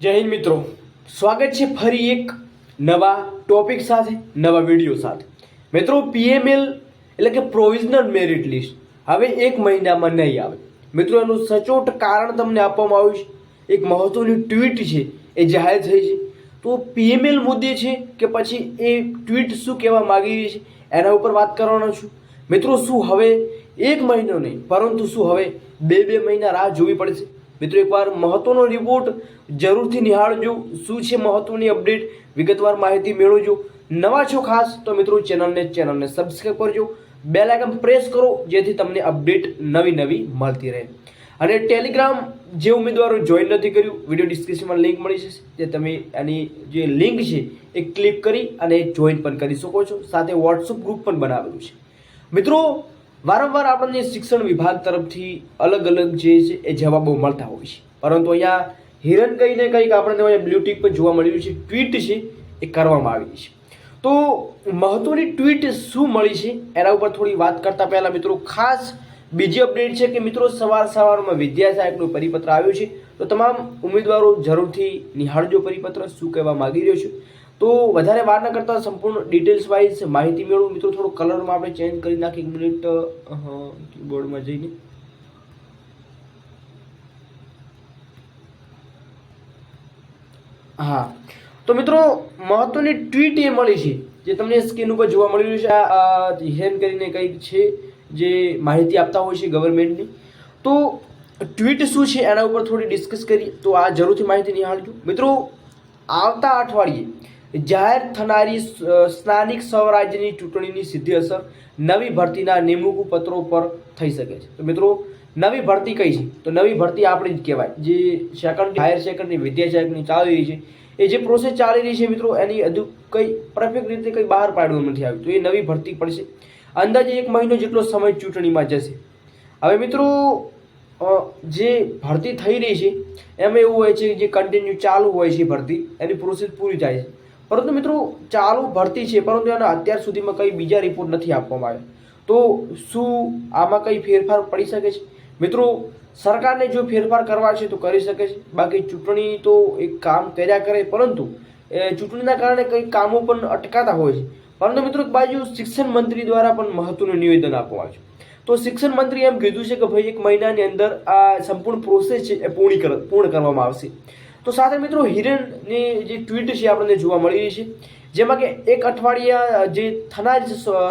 જય હિન્દ મિત્રો. સ્વાગત છે ફરી એક નવા ટોપિક સાથે, નવા વીડિયો સાથે. મિત્રો, પીએમએલ એટલે કે પ્રોવિઝનલ મેરિટ લિસ્ટ હવે એક મહિનામાં નહીં આવે. મિત્રો, એનું સચોટ કારણ તમને આપવામાં આવ્યું છે. એક મહત્વની ટ્વીટ છે, એ જાહેર થઈ છે. તો પીએમએલ મુદ્દે છે કે પછી એ ટ્વીટ શું કહેવા માગી રહી છે, એના ઉપર વાત કરવાનો છું. મિત્રો, શું હવે એક મહિનો નહીં, પરંતુ શું હવે બે બે મહિના રાહ જોવી પડશે? મિત્રો એકવાર મહત્વનો રિપોર્ટ જરૂરથી નિહાળજો. શું છે મહત્વની અપડેટ વિગતવાર માહિતી મેળવજો. નવા છો ખાસ તો મિત્રો ચેનલને ચેનલને સબસ્ક્રાઈબ કરજો. બે લાઇકન પ્રેસ કરો, જેથી તમને અપડેટ નવી નવી મળતી રહે. અને ટેલિગ્રામ જે ઉમેદવારો જોઈન નથી કર્યું વીડિયો ડિસ્ક્રિપ્શનમાં લિંક મળી જશે, જે તમે એની જે લિંક છે એ ક્લિક કરી અને જોઈન પણ કરી શકો છો. સાથે વોટ્સઅપ ગ્રુપ પણ બનાવેલું છે. મિત્રો વારંવાર આપણને શિક્ષણ વિભાગ તરફથી અલગ અલગ જે છે એ જવાબો મળતા હોય છે. પરંતુ અહીંયા હિરન કહીને કંઈક આપણને અહીંયા બ્લુ પર જોવા મળ્યું છે, ટ્વીટ છે, એ કરવામાં આવી છે. તો મહત્વની ટ્વીટ શું મળી છે? એના ઉપર થોડી વાત કરતા પહેલા મિત્રો ખાસ બીજી અપડેટ છે કે મિત્રો સવાર સવારમાં વિદ્યા સાહેબનું પરિપત્ર આવ્યું છે. તો તમામ ઉમેદવારો જરૂરથી નિહાળજો પરિપત્ર, શું કહેવા માંગી રહ્યો છે? તો વધારે વાર ન કરતા સંપૂર્ણ ડિટેલ્સ વાઇઝ માહિતી મેળવું. મિત્રો, થોડો કલરમાં આપણે ચેન્જ કરી નાખી એક મિનિટ કીબોર્ડમાં જઈને. હા. તો મિત્રો, મહત્વની ટ્વીટ એ મળી છે, જે તમને સ્ક્રીન ઉપર જોવા મળી રહ્યું છે. આ હેન કરીને કંઈક છે, જે માહિતી આપતા હોય છે ગવર્મેન્ટની તો ટ્વીટ શું છે એના ઉપર થોડી ડિસ્કસ કરી, તો આ જરૂરથી માહિતી નિહાળજો. મિત્રો, આવતા અઠવાડિયે જાહેર થનારી સ્થાનિક સ્વરાજ્યની ચૂંટણીની સીધી અસર નવી ભરતીના નિમણૂક પત્રો પર થઈ શકે છે. તો મિત્રો, નવી ભરતી કઈ છે? તો નવી ભરતી આપણી જ કહેવાય. જે સેકન્ડ હાયર સેકન્ડની વિદ્યા ચાલી રહી છે. એ જે પ્રોસેસ ચાલી રહી છે મિત્રો, એની હજુ કંઈ પરફેક્ટ રીતે કંઈ બહાર પાડવું નથી આવ્યું. તો એ નવી ભરતી પડશે. અંદાજે એક મહિનો જેટલો સમય ચૂંટણીમાં જશે. હવે મિત્રો જે ભરતી થઈ રહી છે, એમાં એવું હોય છે કે જે કન્ટિન્યુ ચાલુ હોય છે ભરતી, એની પ્રોસેસ પૂરી થાય છે. પરંતુ મિત્રો, ચાલુ ભરતી છે, પરંતુ એના અત્યાર સુધીમાં કંઈ બીજા રિપોર્ટ નથી આપવામાં આવ્યા. તો શું આમાં કંઈ ફેરફાર પડી શકે છે? મિત્રો, સરકારને જો ફેરફાર કરવા છે તો કરી શકે છે. બાકી ચૂંટણી તો એક કામ કર્યા કરે, પરંતુ ચૂંટણીના કારણે કંઈ કામો પણ અટકાતા હોય છે. પરંતુ મિત્રો બાજુ શિક્ષણ મંત્રી દ્વારા પણ મહત્વનું નિવેદન આપવામાં આવ્યું છે. તો શિક્ષણ મંત્રી એમ કીધું છે કે ભાઈ એક મહિનાની અંદર આ સંપૂર્ણ પ્રોસેસ છે એ પૂર્ણ પૂર્ણ કરવામાં આવશે. તો સાથે મિત્રો હિરણની જે ટ્વીટ છે આપણને જોવા મળી રહી છે. જેમાં કે એક અઠવાડિયા જે થનાર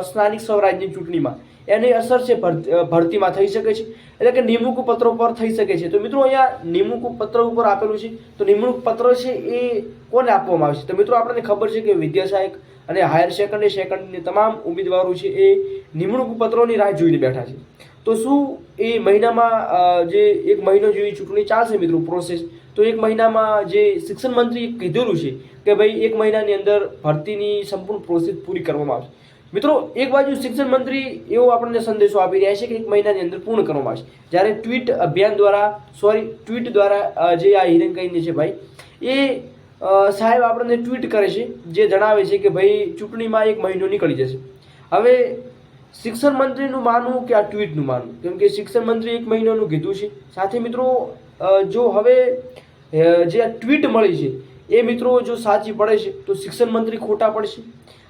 સ્થાનિક સ્વરાજની ચૂંટણીમાં એની અસર છે ભરતીમાં થઈ શકે છે. એટલે કે નિમણૂક પત્રો પર થઈ શકે છે. તો મિત્રો અહીંયા નિમણૂક પત્ર ઉપર આપેલું છે. તો નિમણૂક પત્ર છે એ કોને આપવામાં આવશે તો મિત્રો આપણને ખબર છે કે વિદ્યા સહાયક અને હાયર સેકન્ડરી સેકન્ડની તમામ ઉમેદવારો છે એ નિમણૂક પત્રોની રાહ જોઈને બેઠા છે. તો શું એ મહિનામાં જે એક મહિનો જેવી ચૂંટણી ચાલશે મિત્રો પ્રોસેસ તો એક મહિનામાં જે શિક્ષણ મંત્રીએ કીધેલું છે કે ભાઈ એક મહિનાની અંદર ભરતીની સંપૂર્ણ પ્રોસેસ પૂરી કરવામાં આવશે. મિત્રો, એક બાજુ શિક્ષણ મંત્રી એવો આપણને સંદેશો આપી રહ્યા છે કે એક મહિનાની અંદર પૂર્ણ કરવામાં આવશે. જ્યારે ટ્વીટ અભિયાન દ્વારા સોરી ટ્વીટ દ્વારા જે આ હિરેન કહીને છે ભાઈ, એ સાહેબ આપણને ટ્વીટ કરે છે, જે જણાવે છે કે ભાઈ ચૂંટણીમાં એક મહિનો નીકળી જશે. હવે શિક્ષણ મંત્રીનું માનવું કે આ ટ્વીટનું માનવું? કેમ કે શિક્ષણ મંત્રી એક મહિનાનું કીધું છે. સાથે મિત્રો જો હવે જે આ ટ્વીટ મળી છે, એ મિત્રો જો સાચી પડે છે, તો શિક્ષણ મંત્રી ખોટા પડશે.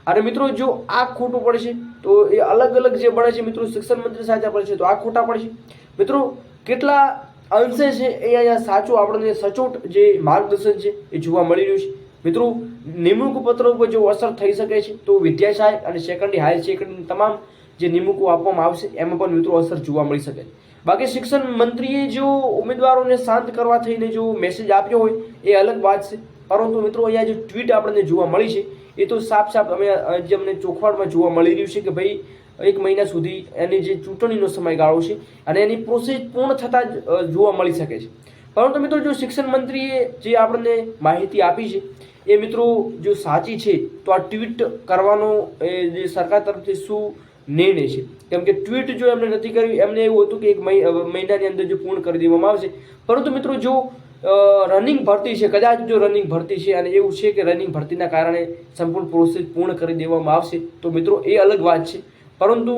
અને મિત્રો, જો આ ખોટું પડશે, તો એ અલગ અલગ જે બને છે, મિત્રો, શિક્ષણ મંત્રી સાચા પડશે, તો આ ખોટા પડશે. મિત્રો, કેટલા અંશે છે એ અહીંયા સાચું આપણને સચોટ જે માર્ગદર્શન છે એ જોવા મળી રહ્યું છે. મિત્રો, નિમણૂક પત્રો ઉપર જો અસર થઈ શકે છે, તો વિદ્યા સહાયક અને સેકન્ડરી હાયર સેકન્ડરી તમામ જે નિમણૂકો આપવામાં આવશે, એમાં પણ મિત્રો અસર જોવા મળી શકે બાકી શિક્ષણ મંત્રીએ જો ઉમેદવારોને શાંત કરવા થઈને જો મેસેજ આપ્યો હોય, એ અલગ વાત છે. પરંતુ મિત્રો, અહીંયા જે ટ્વીટ આપણને જોવા મળી છે, એ તો સાફ સાફ અમે, જે અમને ચોખવાડમાં જોવા મળી રહ્યું છે કે ભાઈ એક મહિના સુધી એની જે ચૂંટણીનો સમયગાળો છે અને એની પ્રોસેસ પૂર્ણ થતાં જ જોવા મળી શકે છે. પરંતુ મિત્રો જો શિક્ષણ મંત્રીએ જે આપણને માહિતી આપી છે, એ મિત્રો જો સાચી છે, તો આ ટ્વીટ કરવાનો એ જે સરકાર તરફથી શું નિર્ણય છે? કેમ કે ટ્વીટ જો એમને નથી કર્યું, એમને એવું હતું કે એક મહિનાની અંદર જો પૂર્ણ કરી દેવામાં આવશે. પરંતુ મિત્રો જો રનિંગ ભરતી છે, કદાચ જો રનિંગ ભરતી છે અને એવું છે કે રનિંગ ભરતીના કારણે સંપૂર્ણ પ્રોસેસ પૂર્ણ કરી દેવામાં આવશે, તો મિત્રો એ અલગ વાત છે. પરંતુ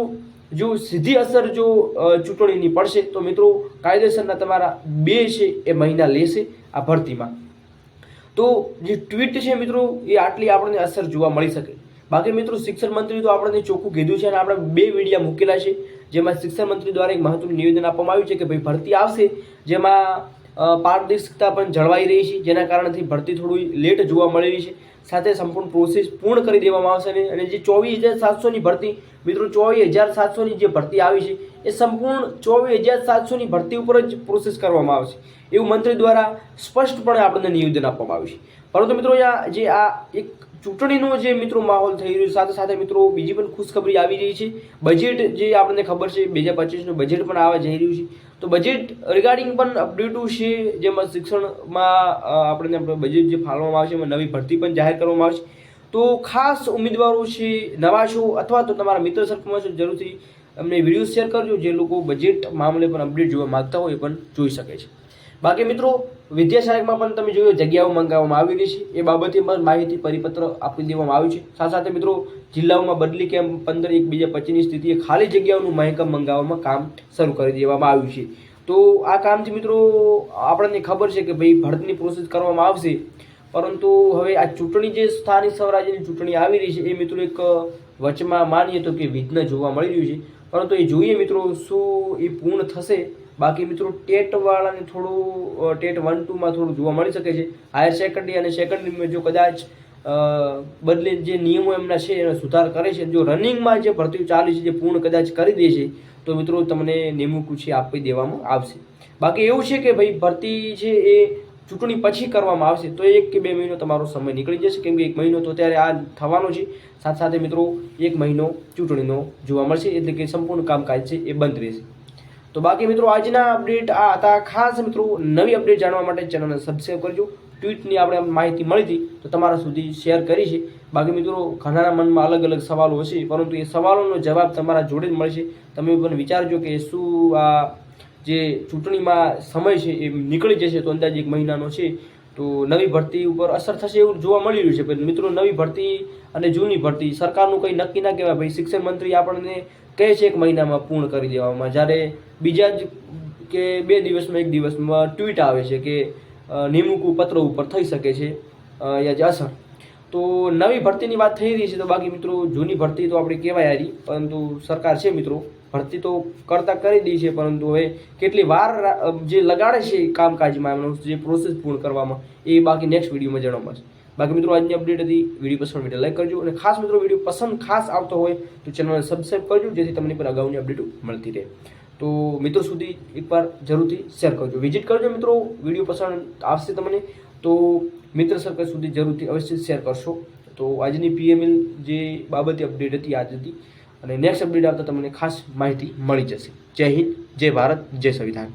જો સીધી અસર જો ચૂંટણીની પડશે, તો મિત્રો કાયદેસરના તમારા બે છે એ મહિના લેશે આ ભરતીમાં. તો જે ટ્વીટ છે મિત્રો, એ આટલી આપણને અસર જોવા મળી શકે. બાકી મિત્રો શિક્ષણ મંત્રી તો આપણને ચોખ્ખું કીધું છે અને આપણે બે વિડીયા મૂકેલા છે, જેમાં શિક્ષણ મંત્રી દ્વારા એક મહત્વનું નિવેદન આપવામાં આવ્યું છે કે ભાઈ ભરતી આવશે, જેમાં પારદર્શકતા પણ જળવાઈ રહી છે, જેના કારણથી ભરતી થોડી લેટ જોવા મળી રહી છે. સાથે સંપૂર્ણ પ્રોસેસ પૂર્ણ કરી દેવામાં આવશે અને- જે ચોવીસ હજાર સાતસોની ભરતી, મિત્રો, ચોવીસ હજાર સાતસોની જે ભરતી આવી છે, એ સંપૂર્ણ ચોવીસ હજાર સાતસોની ભરતી ઉપર જ પ્રોસેસ કરવામાં આવશે. એવું મંત્રી દ્વારા સ્પષ્ટપણે આપણને નિવેદન આપવામાં આવ્યું છે. પરંતુ મિત્રો, અહીંયા જે આ એક ચૂંટણીનો જે મિત્રો માહોલ થઈ રહ્યો સાથે સાથે મિત્રો બીજી પણ ખુશખબરી આવી રહી છે. બજેટ જે આપણને ખબર છે, બે હજાર પચીસનું બજેટ પણ આવવા જઈ રહ્યું છે. તો બજેટ રિગાર્ડિંગ પણ અપડેટો છે, જેમાં શિક્ષણમાં આપણને બજેટ જે ફાળવવામાં આવશે, એમાં નવી ભરતી પણ જાહેર કરવામાં આવશે. તો ખાસ ઉમેદવારો છે, નવા છો, અથવા તો તમારા મિત્ર સર્કલમાં છો જરૂરથી અમને વીડિયો શેર કરજો, જે લોકો બજેટ મામલે પણ અપડેટ જોવા માગતા હોય એ પણ જોઈ શકે છે. બાકી મિત્રો વિદ્યાશાયકમાં પણ તમે જોયું જગ્યાઓ મંગાવવામાં આવી રહી છે. એ બાબતે પણ માહિતી પરિપત્ર આપી દેવામાં આવ્યું છે. સાથે સાથે મિત્રો, જિલ્લાઓમાં બદલી કેમ્પ પંદર એક બીજા પચીસની સ્થિતિએ ખાલી જગ્યાઓનું મહેકમ મંગાવવામાં કામ શરૂ કરી દેવામાં આવ્યું છે. તો આ કામથી મિત્રો, આપણને ખબર છે કે ભાઈ ભરતની પ્રોસેસ કરવામાં આવશે. પરંતુ હવે આ ચૂંટણી જે સ્થાનિક સ્વરાજ્યની ચૂંટણી આવી રહી છે, એ મિત્રો એક વચમાં માનીએ તો કે વિઘ્ન જોવા મળી રહ્યું છે. પરંતુ એ જોઈએ મિત્રો શું એ પૂર્ણ થશે? બાકી મિત્રો ટેટવાળાને થોડું ટેટ વન ટુમાં થોડું જોવા મળી શકે છે. હાયર સેકન્ડરી અને સેકન્ડરીમાં જો કદાચ બદલે જે નિયમો એમના છે એનો સુધાર કરે છે, જો રનિંગમાં જે ભરતીઓ ચાલી છે, જે પૂર્ણ કદાચ કરી દે છે, તો મિત્રો તમને નિમણૂક છે આપી દેવામાં આવશે. બાકી એવું છે કે ભાઈ ભરતી છે એ ચૂંટણી પછી કરવામાં આવશે તો એક કે બે મહિનો તમારો સમય નીકળી જશે. કેમ કે એક મહિનો તો ત્યારે આ થવાનો છે. સાથે સાથે મિત્રો, એક મહિનો ચૂંટણીનો જોવા મળશે. એટલે કે સંપૂર્ણ કામકાજ છે એ બંધ રહેશે. તો બાકી મિત્રો, આજના અપડેટ આ હતા. ખાસ મિત્રો, નવી અપડેટ જાણવા માટે ચેનલને સબસ્ક્રાઈબ કરજો. ટ્વીટની આપણે માહિતી મળી હતી તો તમારા સુધી શેર કરી છે. બાકી મિત્રો, ઘણાના મનમાં અલગ અલગ સવાલો હશે, પરંતુ એ સવાલોનો જવાબ તમારા જોડે જ મળશે. તમે પણ વિચારજો કે શું આ જે ચૂંટણીમાં સમય છે એ નીકળી જશે તો અંદાજે એક મહિનાનો છે, તો નવી ભરતી ઉપર અસર થશે એવું જોવા મળી રહ્યું છે. પણ મિત્રો, નવી ભરતી અને જૂની ભરતી સરકારનું કંઈ નક્કી ના કહેવાય. ભાઈ, શિક્ષણ મંત્રી આપણને કહે છે એક મહિનામાં પૂર્ણ કરી દેવામાં. જ્યારે બીજા જ કે બે દિવસમાં, એક દિવસમાં ટ્વીટ આવે છે કે નિમણૂક પત્ર ઉપર થઈ શકે છે યા જે અસર. તો નવી ભરતીની વાત થઈ રહી છે તો બાકી મિત્રો, જૂની ભરતી તો આપણે કહેવાય હારી, પરંતુ સરકાર છે મિત્રો. ભરતી તો કરતા કરી દઈ છે, પરંતુ હવે કેટલી વાર જે લગાડે છે કામકાજમાં એમનો જે પ્રોસેસ પૂર્ણ કરવામાં, એ બાકી નેક્સ્ટ વિડીયોમાં જણાવવા છે બાકી મિત્રો, આજની અપડેટ હતી વીડિયો પસંદ વીડિયો લાઈક કરજો, અને ખાસ મિત્રો વીડિયો પસંદ ખાસ આવતો હોય તો ચેનલને સબસ્ક્રાઈબ કરજો, જેથી તમને પણ અગાઉની અપડેટો મળતી રહે. તો મિત્રો સુધી એકવાર જરૂરથી શેર કરજો. વિઝિટ કરજો મિત્રો વીડિયો પસંદ આવશે તમને, તો મિત્ર સર્કલ સુધી જરૂરથી અવશ્ય શેર કરશો. તો આજની પીએમએલ જે બાબતે અપડેટ હતી, આજ હતી અને નેક્સ્ટ અપડેટ આવતા તમને ખાસ માહિતી મળી જશે. જય હિન્દ, જય ભારત, જય સંવિધાન.